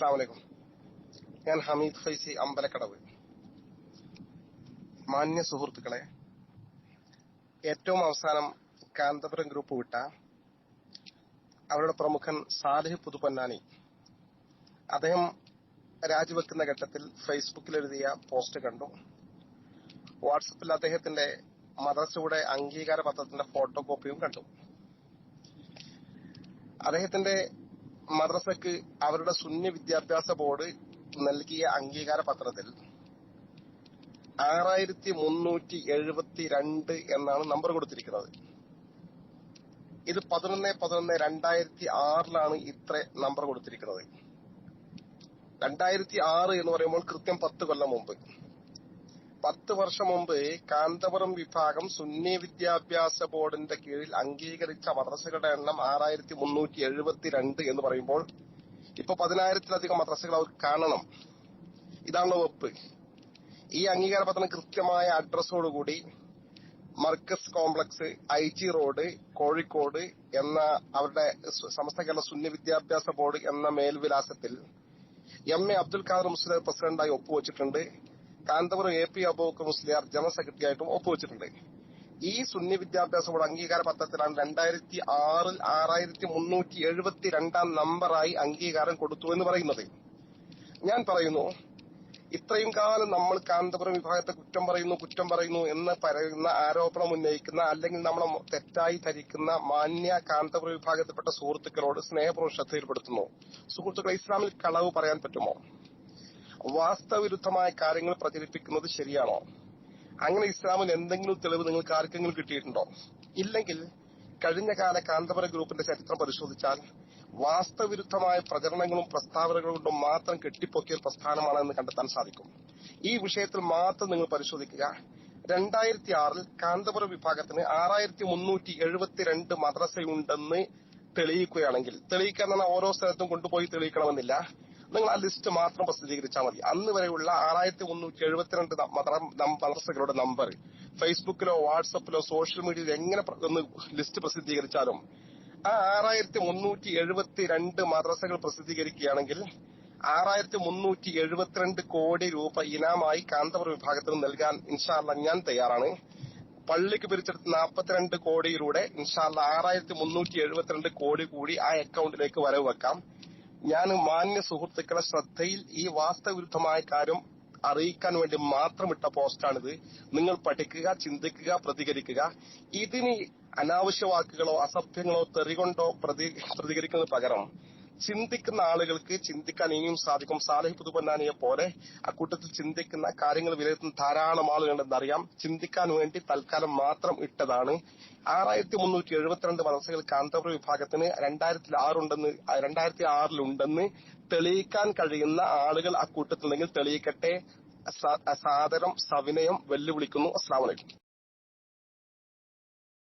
അസ്സാം ഞാൻ ഹമീദ് ഫൈസി അമ്പലക്കടവ്. മാന്യ സുഹൃത്തുക്കളെ ഏറ്റവും അവസാനം കാന്തപുരം ഗ്രൂപ്പ് വിട്ട അവരുടെ പ്രമുഖൻ സാലിഹ് പുതുപൊന്നാനി അദ്ദേഹം രാജിവെക്കുന്ന ഘട്ടത്തിൽ ഫേസ്ബുക്കിൽ എഴുതിയ പോസ്റ്റ് കണ്ടു. വാട്സപ്പിൽ അദ്ദേഹത്തിന്റെ മദ്രസയുടെ അംഗീകാര പത്രത്തിന്റെ ഫോട്ടോ കോപ്പിയും കണ്ടു. അദ്ദേഹത്തിന്റെ മദ്രസക്ക് അവരുടെ സുന്നി വിദ്യാഭ്യാസ ബോർഡ് നൽകിയ അംഗീകാര പത്രത്തിൽ ആറായിരത്തി മുന്നൂറ്റി എഴുപത്തി രണ്ട് എന്നാണ് നമ്പർ കൊടുത്തിരിക്കുന്നത്. ഇത് പതിനൊന്ന് പതിനൊന്ന് രണ്ടായിരത്തി ആറിലാണ് ഇത്ര നമ്പർ കൊടുത്തിരിക്കുന്നത്. രണ്ടായിരത്തി ആറ് എന്ന് പറയുമ്പോൾ കൃത്യം പത്ത് കൊല്ലം മുമ്പ്. പത്ത് വർഷം മുമ്പ് കാന്തപുരം വിഭാഗം സുന്നി വിദ്യാഭ്യാസ ബോർഡിന്റെ കീഴിൽ അംഗീകരിച്ച മദ്രസകളുടെ എണ്ണം ആറായിരത്തി മുന്നൂറ്റി എഴുപത്തിരണ്ട് എന്ന് പറയുമ്പോൾ ഇപ്പൊ പതിനായിരത്തിലധികം മദ്രസകൾ അവർ കാണണം. ഇതാണ് വെപ്പ്. ഈ അംഗീകാര പത്രം കൃത്യമായ അഡ്രസ്സോടുകൂടി Markaz complex I G road Kozhikode എന്ന അവരുടെ സമസ്ത കേരള സുന്നി വിദ്യാഭ്യാസ ബോർഡ് എന്ന മേൽവിലാസത്തിൽ എം എ അബ്ദുൽ ഖാദർ മുസ്ലിം പ്രസിഡന്റായി ഒപ്പുവെച്ചിട്ടുണ്ട്. Kanthapuram A P Aboobacker Musliyar general secretary ആയിട്ടും ഒപ്പുവെച്ചിട്ടുണ്ട്. ഈ സുന്നി വിദ്യാഭ്യാസ ബോർഡ് അംഗീകാര പത്രത്തിലാണ് രണ്ടായിരത്തി ആറിൽ ആറായിരത്തി മുന്നൂറ്റി എഴുപത്തി രണ്ടാം നമ്പറായി അംഗീകാരം കൊടുത്തു എന്ന് പറയുന്നത്. ഞാൻ പറയുന്നു ഇത്രയും കാലം നമ്മൾ കാന്തപുരം വിഭാഗത്തെ കുറ്റം പറയുന്നു കുറ്റം പറയുന്നു എന്ന് പറയുന്ന ആരോപണം ഉന്നയിക്കുന്ന അല്ലെങ്കിൽ നമ്മളെ തെറ്റായി ധരിക്കുന്ന മാന്യ കാന്തപുരം വിഭാഗത്തിൽപ്പെട്ട സുഹൃത്തുക്കളോട് സ്നേഹപൂർവം ശ്രദ്ധയിൽപ്പെടുത്തുന്നു. സുഹൃത്തുക്കളെ ഇസ്ലാമിൽ കളവ് പറയാൻ പറ്റുമോ? വാസ്തവിരുദ്ധമായ കാര്യങ്ങൾ പ്രചരിപ്പിക്കുന്നത് ശരിയാണോ? അങ്ങനെ ഇസ്ലാമിൽ എന്തെങ്കിലും തെളിവ് നിങ്ങൾക്ക് ആർക്കെങ്കിലും കിട്ടിയിട്ടുണ്ടോ? ഇല്ലെങ്കിൽ കഴിഞ്ഞ കാല കാന്തപുര ഗ്രൂപ്പിന്റെ ചരിത്രം പരിശോധിച്ചാൽ വാസ്തവവിരുദ്ധമായ പ്രചരണങ്ങളും പ്രസ്താവനകളും കൊണ്ടും മാത്രം കെട്ടിപ്പൊക്കിയ പ്രസ്ഥാനമാണെന്ന് കണ്ടെത്താൻ സാധിക്കും. ഈ വിഷയത്തിൽ മാത്രം നിങ്ങൾ പരിശോധിക്കുക. രണ്ടായിരത്തി ആറിൽ കാന്തപുര വിഭാഗത്തിന് ആറായിരത്തി മുന്നൂറ്റി എഴുപത്തിരണ്ട് മദ്രസയുണ്ടെന്ന് തെളിയിക്കുകയാണെങ്കിൽ തെളിയിക്കാൻ ഓരോ സ്ഥലത്തും കൊണ്ടുപോയി തെളിയിക്കണമെന്നില്ല. നിങ്ങൾ ആ ലിസ്റ്റ് മാത്രം പ്രസിദ്ധീകരിച്ചാൽ മതി. അന്ന് വരെയുള്ള ആറായിരത്തി മുന്നൂറ്റി എഴുപത്തിരണ്ട് മദ്രസകളുടെ നമ്പർ ഫേസ്ബുക്കിലോ വാട്സപ്പിലോ സോഷ്യൽ മീഡിയയിലോ എങ്ങനെ ഒന്ന് ലിസ്റ്റ് പ്രസിദ്ധീകരിച്ചാലും ആ ആറായിരത്തി മുന്നൂറ്റി എഴുപത്തി രണ്ട് മദ്രസകൾ പ്രസിദ്ധീകരിക്കുകയാണെങ്കിൽ ആറായിരത്തി മുന്നൂറ്റി എഴുപത്തിരണ്ട് കോടി രൂപ ഇനാമായി കാന്തപുരം വിഭാഗത്തിന് നൽകാൻ ഇൻഷാല്ല ഞാൻ തയ്യാറാണ്. പള്ളിക്ക് പിരിച്ചെടുത്ത് നാൽപ്പത്തിരണ്ട് കോടിയിലൂടെ ഇൻഷാല്ല ആറായിരത്തി മുന്നൂറ്റി എഴുപത്തിരണ്ട് കോടി കൂടി ആ അക്കൗണ്ടിലേക്ക് വരവ് വെക്കാം. ഞാൻ മാന്യ സുഹൃത്തുക്കളെ ശ്രദ്ധയിൽ ഈ വാസ്തവിരുദ്ധമായ കാര്യം അറിയിക്കാൻ വേണ്ടി മാത്രം ഇട്ട പോസ്റ്റാണിത്. നിങ്ങൾ പഠിക്കുക ചിന്തിക്കുക പ്രതികരിക്കുക. ഇതിന് അനാവശ്യ വാക്കുകളോ അസഭ്യങ്ങളോ തെറികൊണ്ടോ പ്രതി പ്രതികരിക്കുന്നതിന് പകരം ചിന്തിക്കുന്ന ആളുകൾക്ക് ചിന്തിക്കാൻ ഇനിയും സാധിക്കും. സാലിഹ് പുതുപന്നാനിയെ പോലെ അക്കൂട്ടത്തിൽ ചിന്തിക്കുന്ന കാര്യങ്ങൾ വിലയിരുത്തുന്ന ധാരാളം ആളുകളുണ്ടെന്നറിയാം ചിന്തിക്കാൻ വേണ്ടി തൽക്കാലം മാത്രം ഇട്ടതാണ്. ആറായിരത്തി മുന്നൂറ്റി എഴുപത്തിരണ്ട് മദ്രസകൾ കാന്തപുര വിഭാഗത്തിന് രണ്ടായിരത്തി ആറുണ്ടെന്ന് രണ്ടായിരത്തി ആറിലുണ്ടെന്ന് തെളിയിക്കാൻ കഴിയുന്ന ആളുകൾ അക്കൂട്ടത്തിലുണ്ടെങ്കിൽ തെളിയിക്കട്ടെ. സാദരം സവിനയം വെല്ലുവിളിക്കുന്നു. അസ്സാം വലൈക്കും